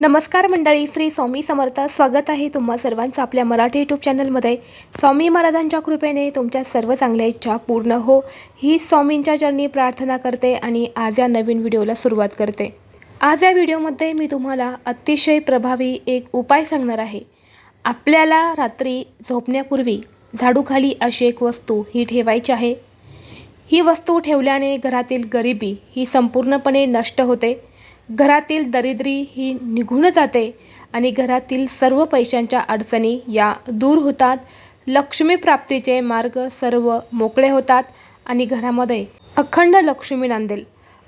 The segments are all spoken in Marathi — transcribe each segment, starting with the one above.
नमस्कार मंडळी श्री स्वामी समर्थ. स्वागत आहे तुम्हा सर्वांचं आपल्या मराठी यूट्यूब चॅनलमध्ये स्वामी महाराजांच्या कृपेने तुमच्या सर्व चांगल्या इच्छा पूर्ण हो. ही स्वामींच्या चरणी प्रार्थना करते आणि आज या नवीन व्हिडिओला सुरुवात करते. आज या व्हिडिओमध्ये मी तुम्हाला अतिशय प्रभावी एक उपाय सांगणार आहे. आपल्याला रात्री झोपण्यापूर्वी झाडूखाली अशी एक वस्तू ही ठेवायची आहे. ही वस्तू ठेवल्याने घरातील गरिबी ही संपूर्णपणे नष्ट होते. घरातील दरिद्री ही निघून जाते आणि घरातील सर्व पैशांच्या अडचणी या दूर होतात. लक्ष्मी प्राप्तीचे मार्ग सर्व मोकळे होतात आणि घरामध्ये अखंड लक्ष्मी नांदेल.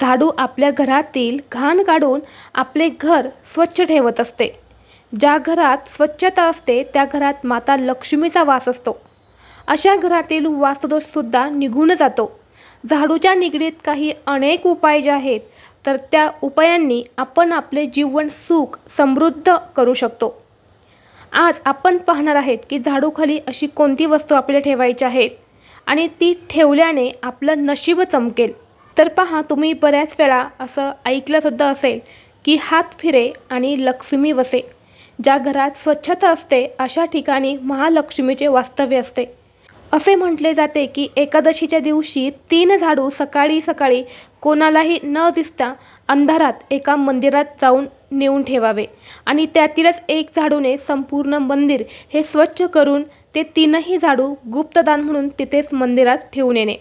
झाडू आपल्या घरातील घाण काढून आपले घर स्वच्छ ठेवत असते. ज्या घरात स्वच्छता असते त्या घरात माता लक्ष्मीचा वास असतो. अशा घरातील वास्तुदोषसुद्धा निघून जातो. झाडूच्या निगडीत काही अनेक उपाय जे आहेत तर त्या उपायांनी आपण आपले जीवन सुख समृद्ध करू शकतो. आज आपण पाहणार आहेत की झाडूखाली अशी कोणती वस्तू आपल्याला ठेवायची आहेत आणि ती ठेवल्याने आपलं नशीब चमकेल. तर पहा तुम्ही बऱ्याच वेळा असं ऐकलंसुद्धा असेल की हात फिरे आणि लक्ष्मी वसे ज्या घरात स्वच्छता असते अशा ठिकाणी महालक्ष्मीचे वास्तव्य असते. असे म्हटले जाते की एकादशीच्या दिवशी तीन झाडू सकाळी सकाळी कोणालाही न दिसता अंधारात एका मंदिरात जाऊन नेऊन ठेवावे आणि त्यातीलच एक झाडूने संपूर्ण मंदिर हे स्वच्छ करून ते तीनही झाडू गुप्तदान म्हणून तिथेच मंदिरात ठेवून येणे.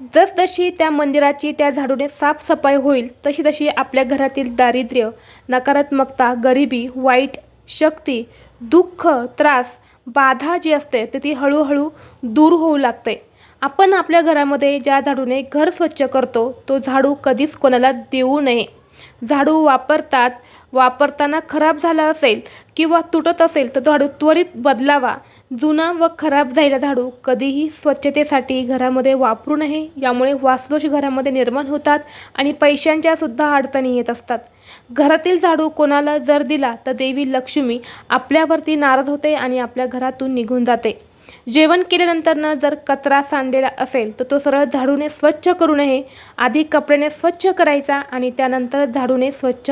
जसजशी त्या मंदिराची त्या झाडूने साफसफाई होईल तशी तशी आपल्या घरातील दारिद्र्य नकारात्मकता गरिबी वाईट शक्ती दुःख त्रास बाधा जी असते तर ती हळूहळू दूर होऊ लागते. आपण आपल्या घरामध्ये ज्या झाडूने घर स्वच्छ करतो तो झाडू कधीच कोणाला देऊ नये. झाडू वापरतात वापरताना खराब झाला असेल किंवा तुटत असेल तर तो झाडू त्वरित बदलावा. जुना व खराब झालेला झाडू कधीही स्वच्छतेसाठी घरामध्ये वापरू नये. यामुळे वास्तुदोष घरामध्ये निर्माण होतात आणि पैशांच्या सुद्धा अडचणी येत असतात. घरातील झाडू कोणाला जर दिला तर देवी लक्ष्मी आपल्यावरती नाराज होते आणि आपल्या घरातून निघून जाते. जेवण केल्यानंतरनं जर कचरा सांडलेला असेल तर तो सरळ झाडूने स्वच्छ करू नये. आधी कपड्याने स्वच्छ करायचा आणि त्यानंतर झाडूने स्वच्छ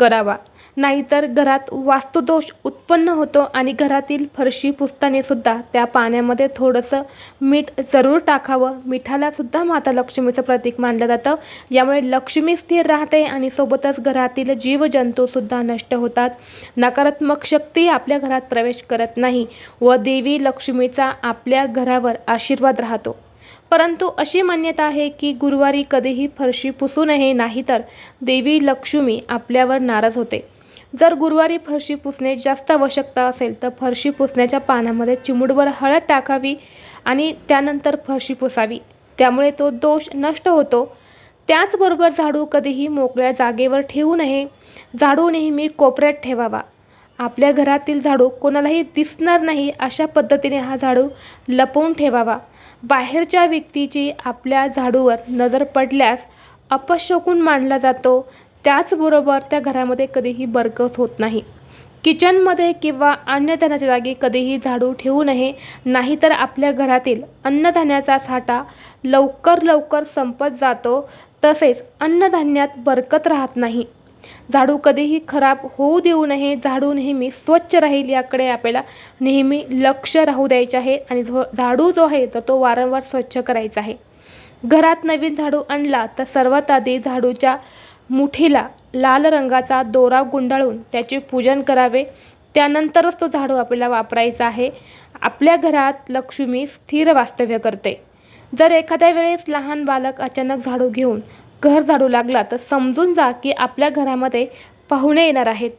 करावा. नाहीतर घरात वास्तुदोष उत्पन्न होतो आणि घरातील फरशी पुसताने सुद्धा त्या पाण्यामध्ये थोडंसं मीठ जरूर टाकावं. मिठाला सुद्धा माता लक्ष्मीचं प्रतीक मानलं जातं. यामुळे लक्ष्मी स्थिर राहते आणि सोबतच घरातील जीवजंतूसुद्धा नष्ट होतात. नकारात्मक शक्ती आपल्या घरात प्रवेश करत नाही व देवी लक्ष्मीचा आपल्या घरावर आशीर्वाद राहतो. परंतु अशी मान्यता आहे की गुरुवारी कधीही फरशी पुसू नये नाहीतर देवी लक्ष्मी आपल्यावर नाराज होते. जर गुरुवारी फरशी पुसणे जास्त आवश्यकता असेल तर फरशी पुसण्याच्या पाण्यामध्ये चिमुडभर हळद टाकावी आणि त्यानंतर फरशी पुसावी. त्यामुळे तो दोष नष्ट होतो. त्याचबरोबर झाडू कधीही मोकळ्या जागेवर ठेवू नये. झाडू नेहमी कोपऱ्यात ठेवावा. आपल्या घरातील झाडू कोणालाही दिसणार नाही अशा पद्धतीने हा झाडू लपवून ठेवावा. बाहेरच्या व्यक्तीची आपल्या झाडूवर नजर पडल्यास अपशकून मानला जातो. त्याचबरोबर त्या घरामध्ये कधीही बरकत होत नाही. किचनमध्ये किंवा अन्नधान्याच्या जागी कधीही झाडू ठेवू नये नाहीतर आपल्या घरातील अन्नधान्याचा साठा लवकर लवकर संपत जातो तसेच अन्नधान्यात बरकत राहत नाही. झाडू कधीही खराब होऊ देऊ नये झाडू नेहमी स्वच्छ राहील याकडे आपल्याला नेहमी लक्ष राहू द्यायचे आहे आणि झो झाडू जो आहे तर तो वारंवार स्वच्छ करायचा आहे. घरात नवीन झाडू आणला तर सर्वात आधी झाडूच्या मुठीला लाल रंगाचा दोरा गुंडाळून त्याचे पूजन करावे. त्यानंतरच तो झाडू आपल्याला वापरायचा आहे. आपल्या घरात लक्ष्मी स्थिर वास्तव्य करते. जर एखाद्या वेळेस लहान बालक अचानक झाडू घेऊन घर झाडू लागला तर समजून जा की आपल्या घरामध्ये पाहुणे येणार आहेत.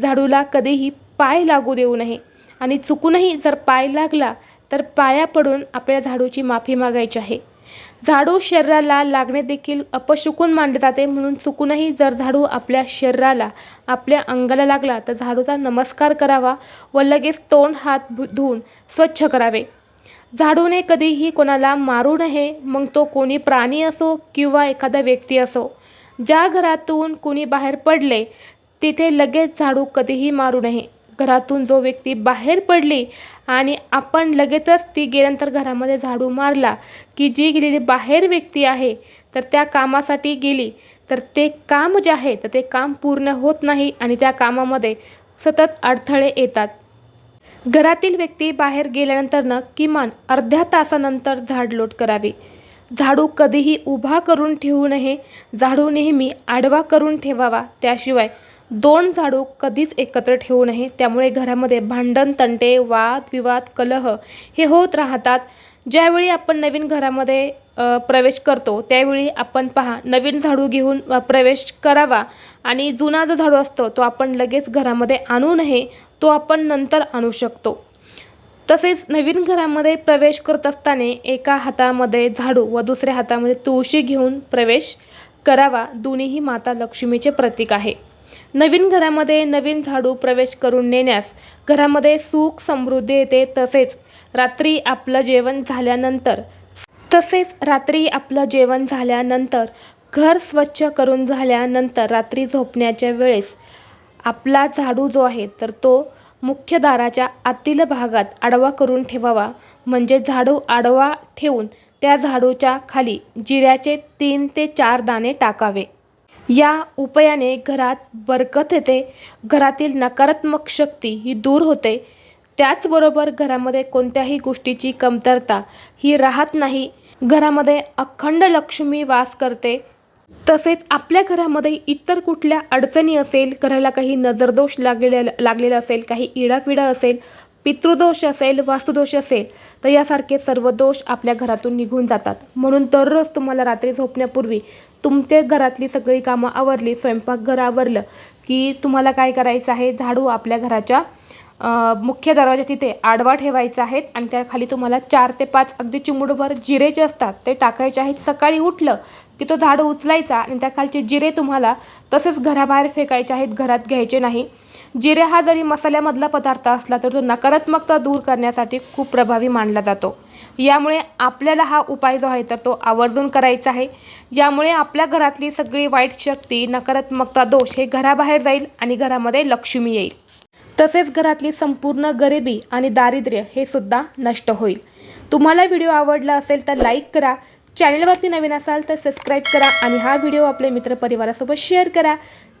झाडूला कधीही पाय लागू देऊ नये आणि चुकूनही जर पाय लागला तर पाया पडून आपल्या झाडूची माफी मागायची आहे. झाडू शरीराला लागणे देखील अपशकुन मानले जाते. म्हणून चुकूनही जर झाडू आपल्या शरीराला आपल्या अंगाला लागला तर झाडूचा नमस्कार करावा व लगेच तोंड हात धुवून स्वच्छ करावे. झाडूने कधीही कोणाला मारू नये मग तो कोणी प्राणी असो किंवा एखादा व्यक्ती असो. ज्या घरातून कोणी बाहेर पडले तिथे लगेच झाडू कधीही मारू नये. घरातून जो व्यक्ती बाहेर पडली आणि आपण लगेचच ती गेल्यानंतर घरामध्ये झाडू मारला की जी गेलेली बाहेर व्यक्ती आहे तर त्या कामासाठी गेली. तर ते काम जे आहे तर ते काम पूर्ण होत नाही आणि त्या कामामध्ये सतत अडथळे येतात. घरातील व्यक्ती बाहेर गेल्यानंतरनं किमान अर्ध्या तासानंतर झाडलोट करावी. झाडू कधीही उभा करून ठेवू नये झाडू नेहमी आडवा करून ठेवावा त्याशिवाय दोन झाडू कधीच एकत्र ठेवू नये. त्यामुळे घरामध्ये भांडण तंटे वाद विवाद कलह हे होत राहतात. ज्यावेळी आपण नवीन घरामध्ये प्रवेश करतो त्यावेळी आपण पहा नवीन झाडू घेऊन प्रवेश करावा. आणि जुना जो झाडू असतो तो आपण लगेच घरामध्ये आणू नये तो आपण नंतर आणू शकतो. तसेच नवीन घरामध्ये प्रवेश करत असताना एका हातामध्ये झाडू व दुसऱ्या हातामध्ये तुळशी घेऊन प्रवेश करावा. दोन्हीही माता लक्ष्मीचे प्रतीक आहे. नवीन घरामध्ये नवीन झाडू प्रवेश करून नेण्यास घरामध्ये सुख समृद्धी येते तसेच रात्री आपलं जेवण झाल्यानंतर तसेच रात्री आपलं जेवण झाल्यानंतर घर स्वच्छ करून झाल्यानंतर रात्री झोपण्याच्या वेळेस आपला झाडू जो आहे तर तो मुख्य दाराच्या आतील भागात आडवा करून ठेवावा. म्हणजे झाडू आडवा ठेवून त्या झाडूच्या खाली जिऱ्याचे तीन ते चार दाणे टाकावे. या उपायाने घरात बरकत येते. घरातील नकारात्मक शक्ती ही दूर होते. त्याचबरोबर घरामध्ये कोणत्याही गोष्टीची कमतरता ही राहत नाही. घरामध्ये अखंड लक्ष्मी वास करते. तसेच आपल्या घरामध्ये इतर कुठल्या अडचणी असेल घराला काही नजरदोष लागलेला लागलेला असेल काही इडापिडा असेल पितृदोष असेल वास्तुदोष असेल तर यासारखे सर्व दोष आपल्या घरातून निघून जातात. म्हणून दररोज तुम्हाला रात्री झोपण्यापूर्वी तुमच्या घरातली सगळी कामं आवरली स्वयंपाकघर आवरलं की तुम्हाला काय करायचं आहे? झाडू आपल्या घराच्या मुख्य दरवाजा तिथे आडवा ठेवायचा आहेत आणि त्याखाली तुम्हाला चार ते पाच अगदी चिमुडभर जिरेचे असतात ते टाकायचे आहेत. सकाळी उठलं की तो झाडू उचलायचा आणि त्याखालचे जिरे तुम्हाला तसेच घराबाहेर फेकायचे आहेत घरात घ्यायचे नाही. जिरे हा जरी मसाल्यामधला पदार्थ असला तर तो नकारात्मकता दूर करण्यासाठी खूप प्रभावी मानला जातो. यामुळे आपल्याला हा उपाय जो आहे तर तो आवर्जून करायचा आहे. यामुळे आपल्या घरातली सगळी वाईट शक्ती नकारात्मकता दोष हे घराबाहेर जाईल आणि घरामध्ये लक्ष्मी येईल. तसेच घरातली संपूर्ण गरिबी आणि दारिद्र्य हे सुद्धा नष्ट होईल. तुम्हाला व्हिडिओ आवडला असेल तर लाईक करा. चॅनलवरती नवीन असाल तर सबस्क्राईब करा आणि हा व्हिडिओ आपल्या मित्रपरिवारासोबत शेअर करा.